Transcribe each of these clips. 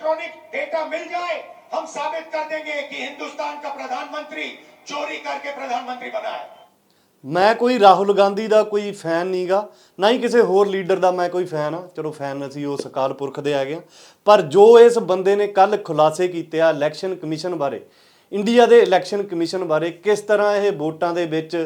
Electronic data मिल जाए हम साबित कर देंगे कि हिंदुस्तान का प्रधानमंत्री चोरी करके प्रधानमंत्री बना है ਮੈਂ ਕੋਈ ਰਾਹੁਲ ਗਾਂਧੀ ਦਾ ਕੋਈ ਫੈਨ ਨਹੀਂਗਾ ਨਾ ਹੀ ਕਿਸੇ ਹੋਰ ਲੀਡਰ ਦਾ ਮੈਂ ਕੋਈ ਫੈਨ ਆ ਚਲੋ ਫੈਨ ਅਸੀਂ ਉਸ ਅਕਾਲ ਪੁਰਖ ਦੇ ਹੈਗੇ ਆ ਪਰ ਜੋ ਇਸ ਬੰਦੇ ਨੇ ਕੱਲ ਖੁਲਾਸੇ ਕੀਤੇ ਆ ਇਲੈਕਸ਼ਨ ਕਮਿਸ਼ਨ ਬਾਰੇ ਇੰਡੀਆ ਦੇ ਇਲੈਕਸ਼ਨ ਕਮਿਸ਼ਨ ਬਾਰੇ ਕਿਸ ਤਰ੍ਹਾਂ ਇਹ ਵੋਟਾਂ ਦੇ ਵਿੱਚ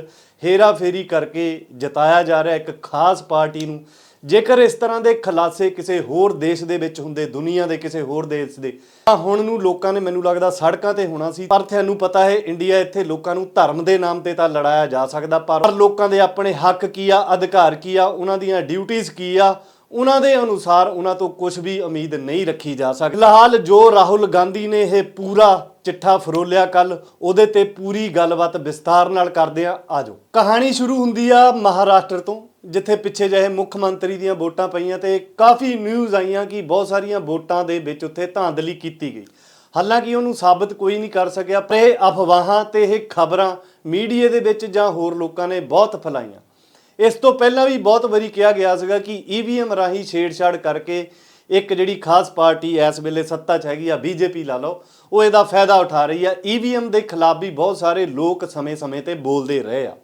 ਹੇਰਾ ਫੇਰੀ ਕਰਕੇ ਜਿਤਾਇਆ ਜਾ ਰਿਹਾ ਇੱਕ ਖਾਸ ਪਾਰਟੀ ਨੂੰ ਜੇਕਰ ਇਸ ਤਰ੍ਹਾਂ ਦੇ ਖੁਲਾਸੇ ਕਿਸੇ ਹੋਰ ਦੇਸ਼ ਦੇ ਵਿੱਚ ਹੁੰਦੇ, ਦੁਨੀਆ ਦੇ ਕਿਸੇ ਹੋਰ ਦੇਸ਼ ਦੇ, ਤਾਂ ਹੁਣ ਨੂੰ ਲੋਕਾਂ ਨੇ ਮੈਨੂੰ ਲੱਗਦਾ ਸੜਕਾਂ ਤੇ ਹੋਣਾ ਸੀ। ਪਰ ਤੁਹਾਨੂੰ ਪਤਾ ਹੈ, ਇੰਡੀਆ ਇੱਥੇ ਲੋਕਾਂ ਨੂੰ ਧਰਮ ਦੇ ਨਾਮ ਤੇ ਤਾਂ ਲੜਾਇਆ ਜਾ ਸਕਦਾ, ਪਰ ਲੋਕਾਂ ਦੇ ਆਪਣੇ ਹੱਕ ਕੀ ਆ, ਅਧਿਕਾਰ ਕੀ ਆ, ਉਹਨਾਂ ਦੀਆਂ ਡਿਊਟੀਆਂ ਕੀ ਆ, ਉਹਨਾਂ ਦੇ ਅਨੁਸਾਰ ਉਹਨਾਂ ਤੋਂ ਕੁਝ ਵੀ ਉਮੀਦ ਨਹੀਂ ਰੱਖੀ ਜਾ ਸਕਦੀ। ਫਿਲਹਾਲ ਜੋ ਰਾਹੁਲ ਗਾਂਧੀ ਨੇ ਇਹ ਪੂਰਾ ਚਿੱਠਾ ਫਰੋਲਿਆ ਕੱਲ ਉਹਦੇ ਤੇ ਪੂਰੀ ਗੱਲਬਾਤ ਵਿਸਤਾਰ ਨਾਲ ਕਰਦੇ ਆ ਆਜੋ ਕਹਾਣੀ ਸ਼ੁਰੂ ਹੁੰਦੀ ਆ ਮਹਾਰਾਸ਼ਟਰ ਤੋਂ। ਜਿੱਥੇ ਪਿੱਛੇ ਜਿਹੇ ਮੁੱਖ ਮੰਤਰੀ ਦੀਆਂ ਵੋਟਾਂ ਪਈਆਂ ਤੇ ਕਾਫੀ ਨਿਊਜ਼ ਆਈਆਂ ਕਿ ਬਹੁਤ ਸਾਰੀਆਂ ਵੋਟਾਂ ਦੇ ਵਿੱਚ ਉੱਥੇ ਧਾਂਦਲੀ ਕੀਤੀ ਗਈ। ਹਾਲਾਂਕਿ ਉਹਨੂੰ ਸਾਬਤ ਕੋਈ ਨਹੀਂ ਕਰ ਸਕਿਆ, ਪਰ ਇਹ ਅਫਵਾਹਾਂ ਤੇ ਇਹ ਖਬਰਾਂ ਮੀਡੀਆ ਦੇ ਵਿੱਚ ਜਾਂ ਹੋਰ ਲੋਕਾਂ ਨੇ ਬਹੁਤ ਫੈਲਾਈਆਂ। ਇਸ ਤੋਂ ਪਹਿਲਾਂ ਵੀ ਬਹੁਤ ਵਾਰੀ ਕਿਹਾ ਗਿਆ ਸੀਗਾ ਕਿ ਈਵੀਐਮ ਰਾਹੀਂ ਛੇੜਛਾੜ ਕਰਕੇ ਇੱਕ ਜਿਹੜੀ ਖਾਸ ਪਾਰਟੀ ਇਸ ਵੇਲੇ ਸੱਤਾ 'ਚ ਹੈਗੀ ਆ, ਬੀਜੇਪੀ ਲਾ ਲਓ, ਉਹ ਇਹਦਾ ਫਾਇਦਾ ਉਠਾ ਰਹੀ ਆ। ਈਵੀਐਮ ਦੇ ਖਿਲਾਫ ਵੀ ਬਹੁਤ ਸਾਰੇ ਲੋਕ ਸਮੇਂ-ਸਮੇਂ ਤੇ ਬੋਲਦੇ ਰਹੇ ਆ।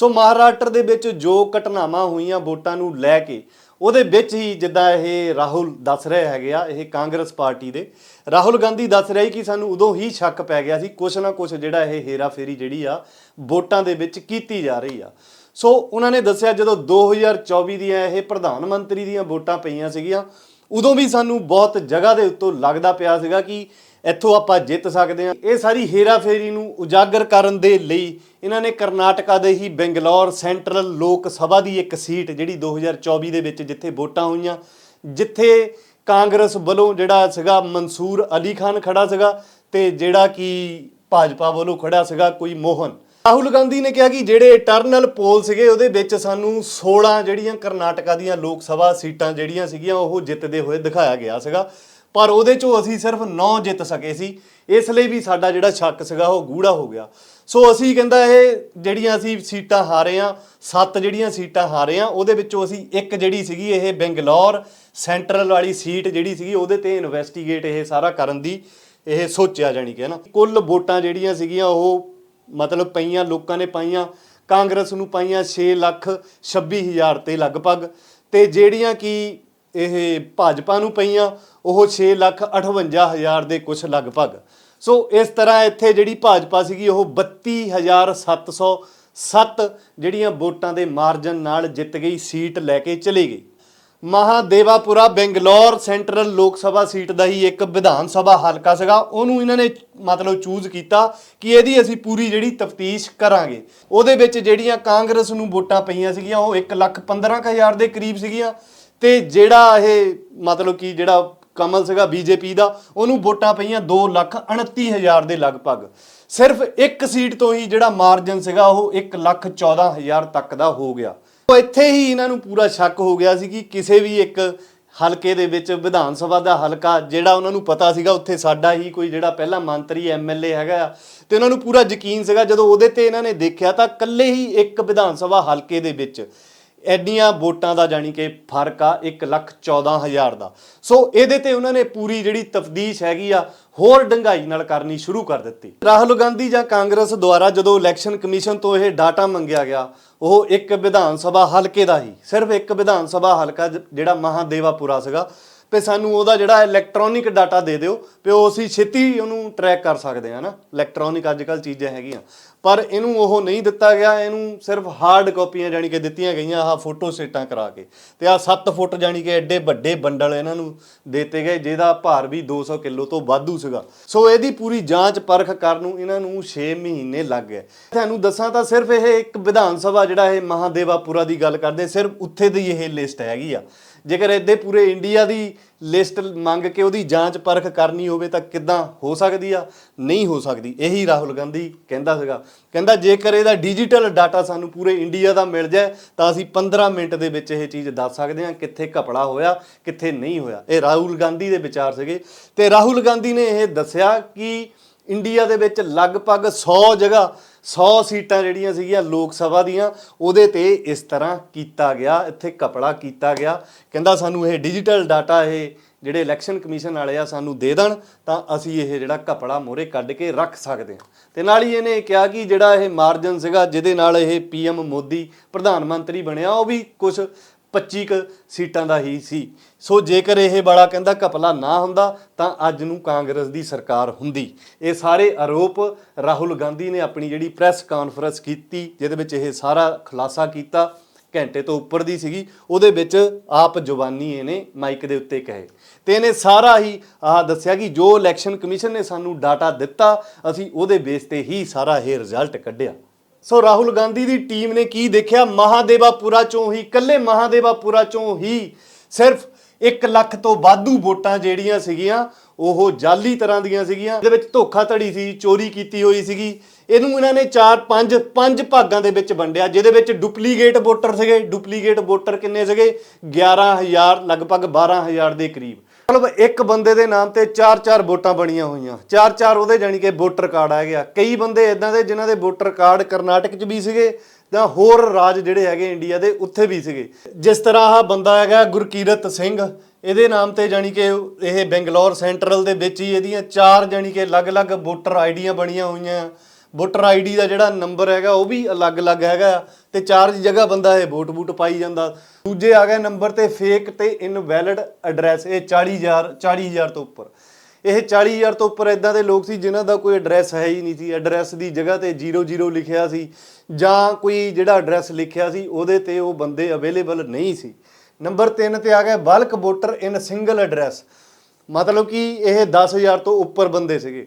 ਸੋ ਮਹਾਰਾਸ਼ਟਰ ਦੇ ਵਿੱਚ ਜੋ ਘਟਨਾਵਾਂ ਹੋਈਆਂ ਵੋਟਾਂ ਨੂੰ ਲੈ ਕੇ, ਉਹਦੇ ਵਿੱਚ ਹੀ ਜਿੱਦਾਂ ਇਹ ਰਾਹੁਲ ਦੱਸ ਰਹੇ ਹੈਗੇ ਆ, ਇਹ ਕਾਂਗਰਸ ਪਾਰਟੀ ਦੇ। ਰਾਹੁਲ ਗਾਂਧੀ ਦੱਸ ਰਿਹਾ ਕਿ ਸਾਨੂੰ ਉਦੋਂ ਹੀ ਸ਼ੱਕ ਪੈ ਗਿਆ ਸੀ, ਕੁਛ ਨਾ ਕੁਛ ਜਿਹੜਾ ਇਹ ਹੇਰਾਫੇਰੀ ਜਿਹੜੀ ਆ, ਵੋਟਾਂ ਦੇ ਵਿੱਚ ਕੀਤੀ ਜਾ ਰਹੀ ਆ। ਸੋ ਉਹਨਾਂ ਨੇ ਦੱਸਿਆ ਜਦੋਂ 2024 ਦੀਆਂ ਇਹ ਪ੍ਰਧਾਨ ਮੰਤਰੀ ਦੀਆਂ ਵੋਟਾਂ ਪਈਆਂ ਸੀਗੀਆਂ, ਉਦੋਂ ਵੀ ਸਾਨੂੰ ਬਹੁਤ ਜਗ੍ਹਾ ਦੇ ਉੱਤੋਂ ਲੱਗਦਾ ਪਿਆ ਸੀਗਾ ਕਿ ਇੱਥੋਂ ਆਪਾਂ ਜਿੱਤ ਸਕਦੇ ਹਾਂ। ਇਹ ਸਾਰੀ ਹੇਰਾਫੇਰੀ ਨੂੰ ਉਜਾਗਰ ਕਰਨ ਦੇ ਲਈ ਇਹਨਾਂ ਨੇ ਕਰਨਾਟਕਾ ਦੇ ਹੀ ਬੰਗਲੌਰ ਸੈਂਟਰਲ ਲੋਕ ਸਭਾ ਦੀ ਇੱਕ ਸੀਟ ਜਿਹੜੀ 2024 ਦੇ ਵਿੱਚ ਜਿੱਥੇ ਵੋਟਾਂ ਹੋਈਆਂ, ਜਿੱਥੇ ਕਾਂਗਰਸ ਵੱਲੋਂ ਜਿਹੜਾ ਸੀਗਾ ਮਨਸੂਰ ਅਲੀ ਖਾਨ ਖੜਾ ਸੀਗਾ ਤੇ ਜਿਹੜਾ ਕਿ ਭਾਜਪਾ ਵੱਲੋਂ ਖੜਾ ਸੀਗਾ ਕੋਈ ਮੋਹਨ। ਰਾਹੁਲ ਗਾਂਧੀ ਨੇ ਕਿਹਾ ਕਿ ਜਿਹੜੇ ਇਟਰਨਲ ਪੋਲ ਸੀਗੇ ਉਹਦੇ ਵਿੱਚ ਸਾਨੂੰ 16 ਜਿਹੜੀਆਂ ਕਰਨਾਟਕਾ ਦੀਆਂ ਲੋਕ ਸਭਾ ਸੀਟਾਂ ਜਿਹੜੀਆਂ ਸੀਗੀਆਂ ਉਹ ਜਿੱਤਦੇ ਹੋਏ ਦਿਖਾਇਆ ਗਿਆ ਸੀਗਾ। ਪਰ ਉਹਦੇ ਚੋਂ ਅਸੀਂ ਸਿਰਫ 9 ਜਿੱਤ ਸਕੇ ਸੀ। ਇਸ ਲਈ ਵੀ ਸਾਡਾ ਜਿਹੜਾ ਸ਼ੱਕ ਸੀਗਾ, ਉਹ ਗੂੜਾ ਹੋ ਗਿਆ। ਸੋ ਅਸੀਂ ਕਹਿੰਦਾ ਇਹ ਜਿਹੜੀਆਂ ਅਸੀਂ ਸੀਟਾਂ ਹਾਰੇ ਆ, ਸੱਤ ਜਿਹੜੀਆਂ ਸੀਟਾਂ ਹਾਰੇ ਆ, ਉਹਦੇ ਵਿੱਚੋਂ ਅਸੀਂ ਇੱਕ ਜਿਹੜੀ ਸੀਗੀ ਇਹ ਬੰਗਲੌਰ ਸੈਂਟਰਲ ਵਾਲੀ ਸੀਟ ਜਿਹੜੀ ਸੀਗੀ, ਉਹਦੇ ਤੇ ਇਨਵੈਸਟੀਗੇਟ ਇਹ ਸਾਰਾ ਕਰਨ ਦੀ ਇਹ ਸੋਚਿਆ ਜਾਣੀ ਕਿ, ਹੈ ਨਾ। ਕੁੱਲ ਵੋਟਾਂ ਜਿਹੜੀਆਂ ਸੀਗੀਆਂ, ਉਹ ਮਤਲਬ ਪਈਆਂ, ਲੋਕਾਂ ਨੇ ਪਾਈਆਂ, ਕਾਂਗਰਸ ਨੂੰ ਪਾਈਆਂ 6 ਲੱਖ 26 ਹਜ਼ਾਰ ਤੇ ਲਗਭਗ। ਤੇ ਜਿਹੜੀਆਂ ਕਿ ਇਹ ਭਾਜਪਾ ਨੂੰ ਪਈਆਂ, ਉਹ 6 ਲੱਖ 58 ਹਜ਼ਾਰ ਦੇ ਕੁਝ ਲਗਭਗ। ਸੋ ਇਸ ਤਰ੍ਹਾਂ ਇੱਥੇ ਜਿਹੜੀ ਭਾਜਪਾ ਸੀਗੀ, ਉਹ 32707 ਜਿਹੜੀਆਂ ਵੋਟਾਂ ਦੇ ਮਾਰਜਨ ਨਾਲ ਜਿੱਤ ਗਈ, ਸੀਟ ਲੈ ਕੇ ਚਲੀ ਗਈ। ਮਹਾਦੇਵਾਪੁਰਾ, ਬੈਂਗਲੌਰ ਸੈਂਟਰਲ ਲੋਕ ਸਭਾ ਸੀਟ ਦਾ ਹੀ ਇੱਕ ਵਿਧਾਨ ਸਭਾ ਹਲਕਾ ਸੀਗਾ। ਉਹਨੂੰ ਇਹਨਾਂ ਨੇ ਮਤਲਬ ਚੂਜ਼ ਕੀਤਾ ਕਿ ਇਹਦੀ ਅਸੀਂ ਪੂਰੀ ਜਿਹੜੀ ਤਫਤੀਸ਼ ਕਰਾਂਗੇ। ਉਹਦੇ ਵਿੱਚ ਜਿਹੜੀਆਂ ਕਾਂਗਰਸ ਨੂੰ ਵੋਟਾਂ ਪਈਆਂ ਸੀਗੀਆਂ, ਉਹ 1 ਲੱਖ 15 ਕੁ ਹਜ਼ਾਰ ਦੇ ਕਰੀਬ ਸੀਗੀਆਂ। ਤੇ ਜਿਹੜਾ ਇਹ ਮਤਲਬ ਕਿ ਜਿਹੜਾ ਕਮਲ ਸੀਗਾ ਬੀਜੇਪੀ ਦਾ, ਉਹਨੂੰ ਵੋਟਾਂ ਪਈਆਂ 2 ਲੱਖ 29 ਹਜ਼ਾਰ ਦੇ ਲਗਭਗ। ਸਿਰਫ ਇੱਕ ਸੀਟ ਤੋਂ ਹੀ ਜਿਹੜਾ ਮਾਰਜਨ ਸੀਗਾ, ਉਹ 1 ਲੱਖ 14 ਹਜ਼ਾਰ ਤੱਕ ਦਾ ਹੋ ਗਿਆ। ਉਹ ਇੱਥੇ ਹੀ ਇਹਨਾਂ ਨੂੰ ਪੂਰਾ ਸ਼ੱਕ ਹੋ ਗਿਆ ਸੀ ਕਿ ਕਿਸੇ ਵੀ ਇੱਕ ਹਲਕੇ ਦੇ ਵਿੱਚ ਵਿਧਾਨ ਸਭਾ ਦਾ ਹਲਕਾ ਜਿਹੜਾ ਉਹਨਾਂ ਨੂੰ ਪਤਾ ਸੀਗਾ, ਉੱਥੇ ਸਾਡਾ ਹੀ ਕੋਈ ਜਿਹੜਾ ਪਹਿਲਾ ਮੰਤਰੀ ਐਮਐਲਏ ਹੈਗਾ ਆ, ਤੇ ਉਹਨਾਂ ਨੂੰ ਪੂਰਾ ਯਕੀਨ ਸੀਗਾ। ਜਦੋਂ ਉਹਦੇ ਤੇ ਇਹਨਾਂ ਨੇ ਦੇਖਿਆ ਤਾਂ ਇਕੱਲੇ ਹੀ ਇੱਕ ਵਿਧਾਨ ਸਭਾ ਹਲਕੇ ਦੇ ਵਿੱਚ ਐਡੀਆਂ ਵੋਟਾਂ ਦਾ ਜਾਨੀ ਕਿ ਫ਼ਰਕ ਆ 1 ਲੱਖ 14 ਹਜ਼ਾਰ ਦਾ। ਸੋ ਇਹਦੇ ਤੇ ਉਹਨਾਂ ਨੇ ਪੂਰੀ ਜਿਹੜੀ ਤਫਦੀਸ਼ ਹੈਗੀ ਆ, ਹੋਰ ਡੰਗਾਈ ਨਾਲ ਕਰਨੀ ਸ਼ੁਰੂ ਕਰ ਦਿੱਤੀ। ਰਾਹੁਲ ਗਾਂਧੀ ਜਾਂ ਕਾਂਗਰਸ ਦੁਆਰਾ ਜਦੋਂ ਇਲੈਕਸ਼ਨ ਕਮਿਸ਼ਨ ਤੋਂ ਇਹ ਡਾਟਾ ਮੰਗਿਆ ਗਿਆ, ਉਹ ਇੱਕ ਵਿਧਾਨ ਸਭਾ ਹਲਕੇ ਦਾ ਹੀ, ਸਿਰਫ ਇੱਕ ਵਿਧਾਨ ਸਭਾ ਹਲਕਾ ਜਿਹੜਾ ਮਹਾਦੇਵਾਪੁਰਾ ਸੀਗਾ ਤੇ ਸਾਨੂੰ ਉਹਦਾ ਜਿਹੜਾ ਇਲੈਕਟ੍ਰੋਨਿਕ ਡਾਟਾ ਦੇ ਦਿਓ ਤੇ ਉਹ ਅਸੀਂ ਛੇਤੀ ਉਹਨੂੰ ਟਰੈਕ ਕਰ ਸਕਦੇ ਹਾਂ ਨਾ। ਇਲੈਕਟ੍ਰੋਨਿਕ ਅੱਜ ਕੱਲ ਚੀਜ਼ਾਂ ਹੈਗੀਆਂ। ਪਰ ਇਹਨੂੰ ਉਹ ਨਹੀਂ ਦਿੱਤਾ ਗਿਆ, ਇਹਨੂੰ ਸਿਰਫ ਹਾਰਡ ਕਾਪੀਆਂ ਜਾਨੀ ਕਿ ਦਿੱਤੀਆਂ ਗਈਆਂ, ਆਹ ਫੋਟੋ ਸੇਟਾਂ ਕਰਾ ਕੇ। ਤੇ ਆਹ 7 ਫੁੱਟ ਜਾਨੀ ਕਿ ਐਡੇ ਵੱਡੇ ਬੰਡਲ ਇਹਨਾਂ ਨੂੰ ਦਿੱਤੇ ਗਏ, ਜਿਹਦਾ ਭਾਰ ਵੀ 200 ਕਿਲੋ ਤੋਂ ਵਾਧੂ ਸੀਗਾ। ਸੋ ਇਹਦੀ ਪੂਰੀ ਜਾਂਚ ਪਰਖ ਕਰਨ ਨੂੰ ਇਹਨਾਂ ਨੂੰ 6 ਮਹੀਨੇ ਲੱਗ ਗਏ। ਤੁਹਾਨੂੰ ਦੱਸਾਂ ਤਾਂ ਸਿਰਫ ਇਹ ਇੱਕ ਵਿਧਾਨ ਸਭਾ ਜਿਹੜਾ ਇਹ ਮਹਾਦੇਵਾਪੁਰਾ ਦੀ ਗੱਲ ਕਰਦੇ, ਸਿਰਫ ਉੱਥੇ ਦੀ ਇਹ ਲਿਸਟ ਹੈਗੀ ਆ। ਜੇਕਰ ਇਹਦੇ ਪੂਰੇ ਇੰਡੀਆ ਦੀ ਲਿਸਟ ਮੰਗ ਕੇ ਉਹਦੀ ਜਾਂਚ ਪਰਖ ਕਰਨੀ ਹੋਵੇ ਤਾਂ ਕਿੱਦਾਂ ਹੋ ਸਕਦੀ ਆ? ਨਹੀਂ ਹੋ ਸਕਦੀ। ਇਹੀ ਰਾਹੁਲ ਗਾਂਧੀ ਕਹਿੰਦਾ ਸੀਗਾ। ਕਹਿੰਦਾ, ਜੇਕਰ ਇਹਦਾ ਡਿਜੀਟਲ ਡਾਟਾ ਸਾਨੂੰ ਪੂਰੇ ਇੰਡੀਆ ਦਾ ਮਿਲ ਜਾਏ, ਤਾਂ ਅਸੀਂ 15 ਮਿੰਟ ਦੇ ਵਿੱਚ ਇਹ ਚੀਜ਼ ਦੱਸ ਸਕਦੇ ਹਾਂ ਕਿੱਥੇ ਘਪਲਾ ਹੋਇਆ, ਕਿੱਥੇ ਨਹੀਂ ਹੋਇਆ। ਇਹ ਰਾਹੁਲ ਗਾਂਧੀ ਦੇ ਵਿਚਾਰ ਸੀਗੇ। ਤੇ ਰਾਹੁਲ ਗਾਂਧੀ ਨੇ ਇਹ ਦੱਸਿਆ ਕਿ ਇੰਡੀਆ ਦੇ ਵਿੱਚ ਲਗਭਗ 100 ਜਗ੍ਹਾ 100 ਸੀਟਾਂ ਜਿਹੜੀਆਂ ਸੀਗੀਆਂ ਲੋਕ ਸਭਾ ਦੀਆਂ, ਉਹਦੇ ਤੇ ਇਸ ਤਰ੍ਹਾਂ ਕੀਤਾ ਗਿਆ, ਇੱਥੇ ਕਪੜਾ ਕੀਤਾ ਗਿਆ। ਕਹਿੰਦਾ ਸਾਨੂੰ ਇਹ ਡਿਜੀਟਲ ਡਾਟਾ ਇਹ ਜਿਹੜੇ ਇਲੈਕਸ਼ਨ ਕਮਿਸ਼ਨ ਵਾਲੇ ਆ, ਸਾਨੂੰ ਦੇ ਦੇਣ, ਤਾਂ ਅਸੀਂ ਇਹ ਜਿਹੜਾ ਕਪੜਾ ਮੋਰੇ ਕੱਢ ਕੇ ਰੱਖ ਸਕਦੇ ਹਾਂ। ਤੇ ਨਾਲ ਹੀ ਇਹਨੇ ਕਿਹਾ ਕਿ ਜਿਹੜਾ ਇਹ ਮਾਰਜਨ ਸੀਗਾ, ਜਿਹਦੇ ਨਾਲ ਇਹ ਪੀਐਮ ਮੋਦੀ ਪ੍ਰਧਾਨ ਮੰਤਰੀ ਬਣਿਆ, ਉਹ ਵੀ ਕੁਝ 25 ਕੁ ਸੀਟਾਂ ਦਾ ਹੀ ਸੀ। ਸੋ ਜੇਕਰ ਇਹ ਬੜਾ ਕਹਿੰਦਾ ਘਪਲਾ ਨਾ ਹੁੰਦਾ, ਤਾਂ ਅੱਜ ਨੂੰ ਕਾਂਗਰਸ ਦੀ ਸਰਕਾਰ ਹੁੰਦੀ। ਇਹ ਸਾਰੇ ਆਰੋਪ ਰਾਹੁਲ ਗਾਂਧੀ ਨੇ ਆਪਣੀ ਜਿਹੜੀ ਪ੍ਰੈਸ ਕਾਨਫਰੰਸ ਕੀਤੀ, ਜਿਹਦੇ ਵਿੱਚ ਇਹ ਸਾਰਾ ਖੁਲਾਸਾ ਕੀਤਾ, ਘੰਟੇ ਤੋਂ ਉੱਪਰ ਦੀ ਸੀਗੀ। ਉਹਦੇ ਵਿੱਚ ਆਪ ਜਵਾਨੀ ਇਹਨੇ ਮਾਈਕ ਦੇ ਉੱਤੇ ਕਹੇ। ਤੇ ਇਹਨੇ ਸਾਰਾ ਹੀ ਆਹ ਦੱਸਿਆ ਕਿ ਜੋ ਇਲੈਕਸ਼ਨ ਕਮਿਸ਼ਨ ਨੇ ਸਾਨੂੰ ਡਾਟਾ ਦਿੱਤਾ, ਅਸੀਂ ਉਹਦੇ ਬੇਸ ਤੇ ਹੀ ਸਾਰਾ ਇਹ ਰਿਜ਼ਲਟ ਕੱਢਿਆ। ਸੋ ਰਾਹੁਲ ਗਾਂਧੀ ਦੀ ਟੀਮ ਨੇ ਕੀ ਦੇਖਿਆ? ਮਹਾਦੇਵਾਪੁਰਾ ਚੋਂ ਹੀ ਕੱਲੇ ਮਹਾਦੇਵਾਪੁਰਾ ਚੋਂ ਹੀ ਸਿਰਫ 1 ਲੱਖ ਤੋਂ ਵਾਧੂ ਵੋਟਾਂ ਜਿਹੜੀਆਂ ਸੀਗੀਆਂ, ਉਹ ਜਾਲੀ ਤਰ੍ਹਾਂ ਦੀਆਂ ਸੀਗੀਆਂ। ਇਹਦੇ ਵਿੱਚ ਧੋਖਾਧੜੀ ਸੀ, ਚੋਰੀ ਕੀਤੀ ਹੋਈ ਸੀਗੀ। ਇਹਨੂੰ ਇਹਨਾਂ ਨੇ 4 5 5 ਭਾਗਾਂ ਦੇ ਵਿੱਚ ਵੰਡਿਆ, ਜਿਹਦੇ ਵਿੱਚ ਡੁਪਲੀਕੇਟ ਵੋਟਰ ਸੀਗੇ। ਡੁਪਲੀਕੇਟ ਵੋਟਰ ਕਿੰਨੇ ਸੀਗੇ? 11000 ਲਗਭਗ 12000 ਦੇ ਕਰੀਬ। ਮਤਲਬ ਇੱਕ ਬੰਦੇ ਦੇ ਨਾਮ ਤੇ 4-4 ਵੋਟਾਂ ਬਣੀਆਂ ਹੋਈਆਂ। 4-4 ਉਹਦੇ ਜਾਨੀ ਕਿ ਵੋਟਰ ਕਾਰਡ ਆ ਗਿਆ। ਕਈ ਬੰਦੇ ਇਦਾਂ ਦੇ ਜਿਨ੍ਹਾਂ ਦੇ ਵੋਟਰ ਕਾਰਡ ਕਰਨਾਟਕ 'ਚ ਵੀ ਸੀਗੇ ਤਾਂ ਹੋਰ ਰਾਜ ਜਿਹੜੇ ਹੈਗੇ ਇੰਡੀਆ ਦੇ ਉੱਥੇ ਵੀ ਸੀਗੇ। ਜਿਸ ਤਰ੍ਹਾਂ ਆਹ ਬੰਦਾ ਹੈਗਾ ਗੁਰਕੀਰਤ ਸਿੰਘ, ਇਹਦੇ ਨਾਮ ਤੇ ਜਾਨੀ ਕਿ ਇਹ ਬੈਂਗਲੌਰ ਸੈਂਟਰਲ ਦੇ ਵਿੱਚ ਹੀ ਇਹਦੀਆਂ ਚਾਰ ਜਾਨੀ ਕਿ ਅਲੱਗ-ਅਲੱਗ ਵੋਟਰ ਆਈਡੀਆਂ ਬਣੀਆਂ ਹੋਈਆਂ। ਵੋਟਰ ਆਈਡੀ ਦਾ ਜਿਹੜਾ ਨੰਬਰ ਹੈਗਾ, ਉਹ ਵੀ ਅਲੱਗ-ਅਲੱਗ ਹੈਗਾ ਤੇ ਚਾਰ ਜਗ੍ਹਾ ਬੰਦਾ ਇਹ ਵੋਟ ਬੂਟ ਪਾਈ ਜਾਂਦਾ। ਦੂਜੇ ਆ ਗਏ ਨੰਬਰ ਤੇ ਫੇਕ ਤੇ ਇਨਵੈਲਿਡ ਐਡਰੈਸ ਇਹ 40000 40000 ਤੋਂ ਉੱਪਰ। ਇਹ 40000 ਤੋਂ ਉੱਪਰ ਇਦਾਂ ਦੇ ਲੋਕ ਸੀ ਜਿਨ੍ਹਾਂ ਦਾ ਕੋਈ ਐਡਰੈਸ ਹੈ ਹੀ ਨਹੀਂ ਸੀ। ਐਡਰੈਸ ਦੀ ਜਗ੍ਹਾ ਤੇ 00 ਲਿਖਿਆ ਸੀ ਜਾਂ ਕੋਈ ਜਿਹੜਾ ਐਡਰੈਸ ਲਿਖਿਆ ਸੀ, ਉਹਦੇ ਤੇ ਉਹ ਬੰਦੇ ਅਵੇਲੇਬਲ ਨਹੀਂ ਸੀ। ਨੰਬਰ 3 ਤੇ ਆ ਗਿਆ bulk voter in single address ਮਤਲਬ ਕਿ ਇਹ 10000 ਤੋਂ ਉੱਪਰ ਬੰਦੇ ਸੀਗੇ।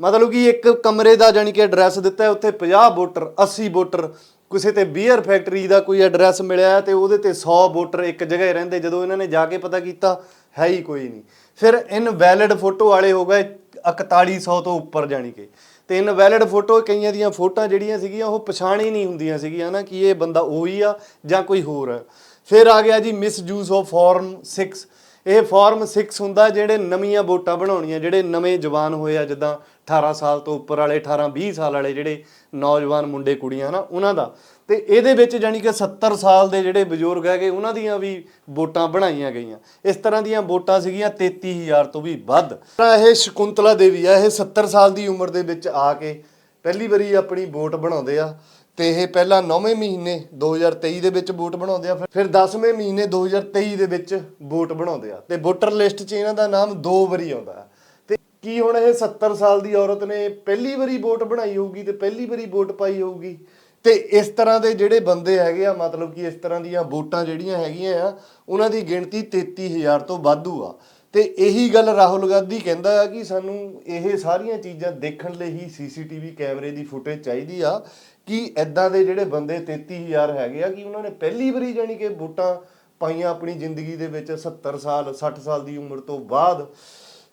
ਮਤਲਬ ਕਿ ਇੱਕ ਕਮਰੇ ਦਾ ਜਾਨੀ ਕਿ ਐਡਰੈਸ ਦਿੱਤਾ ਹੈ, ਉੱਥੇ 50 ਵੋਟਰ 80 ਵੋਟਰ, ਕਿਸੇ ਤੇ ਬੀਅਰ ਫੈਕਟਰੀ ਦਾ ਕੋਈ ਐਡਰੈਸ ਮਿਲਿਆ ਤੇ ਉਹਦੇ ਤੇ 100 ਵੋਟਰ ਇੱਕ ਜਗ੍ਹਾ ਹੀ ਰਹਿੰਦੇ, ਜਦੋਂ ਇਹਨਾਂ ਨੇ ਜਾ ਕੇ ਪਤਾ ਕੀਤਾ, ਹੈ ਹੀ ਕੋਈ ਨਹੀਂ। ਫਿਰ ਇਨਵੈਲਿਡ ਫੋਟੋ ਵਾਲੇ ਹੋ ਗਏ 4100 ਤੋਂ ਉੱਪਰ ਜਾਨੀ ਕਿ। ਤੇ ਇਨਵੈਲਿਡ ਫੋਟੋ ਕਈਆਂ ਦੀਆਂ ਫੋਟੋਆਂ ਜਿਹੜੀਆਂ ਸੀਗੀਆਂ, ਉਹ ਪਛਾਣ ਹੀ ਨਹੀਂ ਹੁੰਦੀਆਂ ਸੀਗੀਆਂ ਨਾ ਕਿ ਇਹ ਬੰਦਾ ਉਹੀ ਆ ਜਾਂ ਕੋਈ ਹੋਰ ਆ। ਫਿਰ ਆ ਗਿਆ ਜੀ ਮਿਸਯੂਜ਼ ਆਫ ਫਾਰਮ 6 ਇਹ ਫਾਰਮ 6 ਹੁੰਦਾ ਜਿਹੜੇ ਨਵੀਆਂ ਵੋਟਾਂ ਬਣਾਉਣੀਆਂ, ਜਿਹੜੇ ਨਵੇਂ ਜਵਾਨ ਹੋਏ ਆ, ਜਿੱਦਾਂ 18 ਸਾਲ ਤੋਂ ਉੱਪਰ ਵਾਲੇ 18 20 ਸਾਲ ਵਾਲੇ ਜਿਹੜੇ ਨੌਜਵਾਨ ਮੁੰਡੇ, ਕੁੜੀਆਂ ਨਾ ਉਹਨਾਂ ਦਾ। ਤੇ ਇਹਦੇ ਵਿੱਚ ਜਾਨੀ ਕਿ 70 ਸਾਲ ਦੇ ਜਿਹੜੇ ਬਜ਼ੁਰਗ ਹੈਗੇ, ਉਹਨਾਂ ਦੀਆਂ ਵੀ ਵੋਟਾਂ ਬਣਾਈਆਂ ਗਈਆਂ। ਇਸ ਤਰ੍ਹਾਂ ਦੀਆਂ ਵੋਟਾਂ ਸੀਗੀਆਂ 33000 ਤੋਂ ਵੀ ਵੱਧ। ਤਾਂ ਇਹ ਸ਼ਕੁੰਤਲਾ ਦੇਵੀ ਆ, ਇਹ 70 ਸਾਲ ਦੀ ਉਮਰ ਦੇ ਵਿੱਚ ਆ ਕੇ ਪਹਿਲੀ ਵਾਰੀ ਆਪਣੀ ਵੋਟ ਬਣਾਉਂਦੇ ਆ। ਤੇ ਇਹ ਪਹਿਲਾਂ 9ਵੇਂ ਮਹੀਨੇ 2023 ਦੇ ਵਿੱਚ ਵੋਟ ਬਣਾਉਂਦੇ ਆ, ਫਿਰ- ਫਿਰ 10ਵੇਂ ਮਹੀਨੇ 2023 ਦੇ ਵਿੱਚ ਵੋਟ ਬਣਾਉਂਦੇ ਆ। ਤੇ ਵੋਟਰ ਲਿਸਟ 'ਚ ਇਹਨਾਂ ਦਾ ਨਾਮ ਦੋ ਵਾਰੀ ਆਉਂਦਾ ਹੈ। ਤੇ ਕੀ ਹੁਣ ਇਹ 70 ਸਾਲ ਦੀ ਔਰਤ ਨੇ ਪਹਿਲੀ ਵਾਰੀ ਵੋਟ ਬਣਾਈ ਹੋਊਗੀ ਤੇ ਪਹਿਲੀ ਵਾਰੀ ਵੋਟ ਪਾਈ ਹੋਊਗੀ? ਤੇ ਇਸ ਤਰ੍ਹਾਂ ਦੇ ਜਿਹੜੇ ਬੰਦੇ ਹੈਗੇ ਆ, ਮਤਲਬ ਕਿ ਇਸ ਤਰ੍ਹਾਂ ਦੀਆਂ ਵੋਟਾਂ ਜਿਹੜੀਆਂ ਹੈਗੀਆਂ ਆ, ਉਹਨਾਂ ਦੀ ਗਿਣਤੀ 33000 ਤੋਂ ਵਾਧੂ ਆ। ਤੇ ਇਹੀ ਗੱਲ ਰਾਹੁਲ ਗਾਂਧੀ ਕਹਿੰਦਾ ਆ ਕਿ ਸਾਨੂੰ ਇਹ ਸਾਰੀਆਂ ਚੀਜ਼ਾਂ ਦੇਖਣ ਲਈ ਹੀ ਸੀਸੀਟੀਵੀ ਕੈਮਰੇ ਦੀ ਫੁਟੇਜ ਚਾਹੀਦੀ ਆ। ਕਿ ਐਦਾਂ ਦੇ ਜਿਹੜੇ ਬੰਦੇ 33000 ਹੈਗੇ ਆ, ਕਿ ਉਹਨਾਂ ਨੇ ਪਹਿਲੀ ਵਾਰੀ ਜਾਨੀ ਕਿ ਵੋਟਾਂ ਪਾਈਆਂ ਆਪਣੀ ਜ਼ਿੰਦਗੀ ਦੇ ਵਿੱਚ 70 ਸਾਲ 60 ਸਾਲ ਦੀ ਉਮਰ ਤੋਂ ਬਾਅਦ?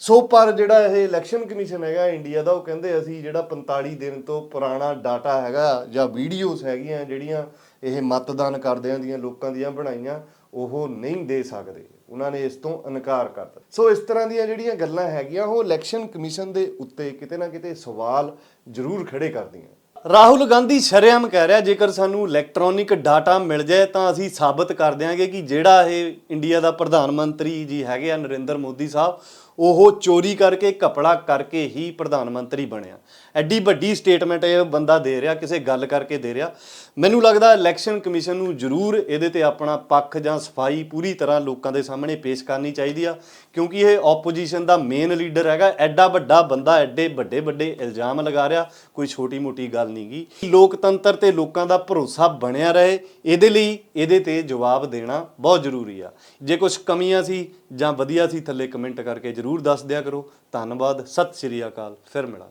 ਸੋ ਪਰ ਜਿਹੜਾ ਇਹ ਇਲੈਕਸ਼ਨ ਕਮਿਸ਼ਨ ਹੈਗਾ ਇੰਡੀਆ ਦਾ, ਉਹ ਕਹਿੰਦੇ ਅਸੀਂ ਜਿਹੜਾ 45 ਦਿਨ ਤੋਂ ਪੁਰਾਣਾ ਡਾਟਾ ਹੈਗਾ ਜਾਂ ਵੀਡੀਓਜ਼ ਹੈਗੀਆਂ ਜਿਹੜੀਆਂ ਇਹ ਮਤਦਾਨ ਕਰਦਿਆਂ ਦੀਆਂ, ਲੋਕਾਂ ਦੀਆਂ ਬਣਾਈਆਂ, ਉਹ ਨਹੀਂ ਦੇ ਸਕਦੇ। ਉਹਨਾਂ ਨੇ ਇਸ ਤੋਂ ਇਨਕਾਰ ਕਰਤਾ ਸੋ ਇਸ ਤਰ੍ਹਾਂ ਦੀਆਂ ਜਿਹੜੀਆਂ ਗੱਲਾਂ ਹੈਗੀਆਂ, ਉਹ ਇਲੈਕਸ਼ਨ ਕਮਿਸ਼ਨ ਦੇ ਉੱਤੇ ਕਿਤੇ ਨਾ ਕਿਤੇ ਸਵਾਲ ਜ਼ਰੂਰ ਖੜੇ ਕਰਦੀਆਂ। ਰਾਹੁਲ ਗਾਂਧੀ ਸ਼ਰੇਆਮ ਕਹਿ ਰਿਹਾ, ਜੇਕਰ ਸਾਨੂੰ ਇਲੈਕਟ੍ਰੋਨਿਕ ਡਾਟਾ ਮਿਲ ਜਾਏ, ਤਾਂ ਅਸੀਂ ਸਾਬਤ ਕਰ ਦਿਆਂਗੇ ਕਿ ਜਿਹੜਾ ਇਹ ਇੰਡੀਆ ਦਾ ਪ੍ਰਧਾਨ ਮੰਤਰੀ ਜੀ ਹੈਗੇ ਆ, ਨਰਿੰਦਰ ਮੋਦੀ ਸਾਹਿਬ, ਉਹ ਚੋਰੀ ਕਰਕੇ ਕਪੜਾ ਕਰਕੇ ਹੀ ਪ੍ਰਧਾਨ ਮੰਤਰੀ ਬਣਿਆ। ਐਡੀ ਵੱਡੀ ਸਟੇਟਮੈਂਟ ਇਹ ਬੰਦਾ ਦੇ ਰਿਹਾ, ਕਿਸੇ ਗੱਲ ਕਰਕੇ ਦੇ ਰਿਹਾ। ਮੈਨੂੰ ਲੱਗਦਾ ਇਲੈਕਸ਼ਨ ਕਮਿਸ਼ਨ ਨੂੰ ਜ਼ਰੂਰ ਇਹਦੇ ਤੇ ਆਪਣਾ ਪੱਖ ਜਾਂ ਸਫ਼ਾਈ ਪੂਰੀ ਤਰ੍ਹਾਂ ਲੋਕਾਂ ਦੇ ਸਾਹਮਣੇ ਪੇਸ਼ ਕਰਨੀ ਚਾਹੀਦੀ ਆ, ਕਿਉਂਕਿ ਇਹ ਆਪੋਜੀਸ਼ਨ ਦਾ ਮੇਨ ਲੀਡਰ ਹੈਗਾ, ਐਡਾ ਵੱਡਾ ਬੰਦਾ, ਐਡੇ ਵੱਡੇ ਵੱਡੇ ਇਲਜ਼ਾਮ ਲਗਾ ਰਿਹਾ, ਕੋਈ ਛੋਟੀ ਮੋਟੀ ਗੱਲ ਗੱਲ ਨਹੀਂਗੀ ਲੋਕਤੰਤਰ ਤੇ ਲੋਕਾਂ ਦਾ ਭਰੋਸਾ ਬਣਿਆ ਰਹੇ, ਇਹਦੇ ਲਈ ਇਹਦੇ ਤੇ ਜਵਾਬ ਦੇਣਾ ਬਹੁਤ ਜ਼ਰੂਰੀ ਆ। ਜੇ ਕੁਝ ਕਮੀਆਂ ਸੀ ਜਾਂ ਵਧੀਆ ਸੀ, ਥੱਲੇ ਕਮੈਂਟ ਕਰਕੇ ਜ਼ਰੂਰ ਦੱਸ ਦਿਆ ਕਰੋ। ਧੰਨਵਾਦ, ਸਤਿ ਸ਼੍ਰੀ ਅਕਾਲ, ਫਿਰ ਮਿਲਾਂਗੇ।